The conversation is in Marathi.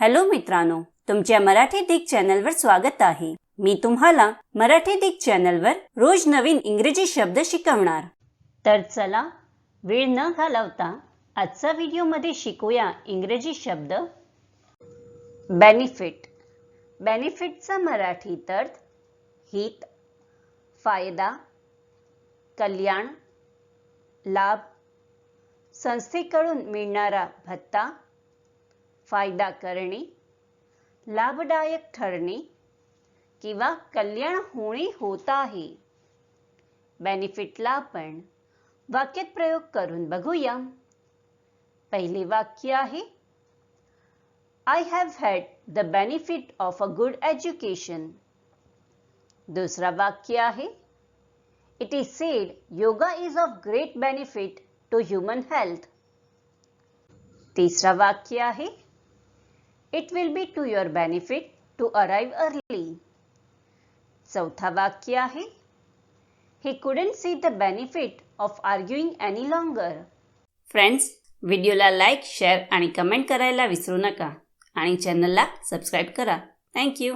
हॅलो मित्रांनो तुमच्या मराठी दिग चॅनलवर स्वागत आहे. मी तुम्हाला मराठी दिग चॅनलवर रोज नवीन इंग्रजी शब्द शिकवणार. तर चला वेळ न घालवता आजचा व्हिडिओमध्ये शिकूया इंग्रजी शब्द. बेनिफिट बेनिफिटचा मराठीत अर्थ हित फायदा कल्याण लाभ संस्थेकडून मिळणारा भत्ता फायदा करणे लाभदायक ठरणे किंवा कल्याण होणे होत आहे. बेनिफिटला आपण वाक्यात प्रयोग करून बघूया. पहिले वाक्य आहे I have had the benefit of a good education दुसरा वाक्य आहे it is said yoga is of great benefit to human health तिसरा वाक्य आहे it will be to your benefit to arrive early चौथा वाक्य आहे. He couldn't see the benefit of arguing any longer friends व्हिडिओला लाईक शेअर आणि कमेंट करायला विसरू नका. आणि चॅनलला सबस्क्राईब करा. थँक्यू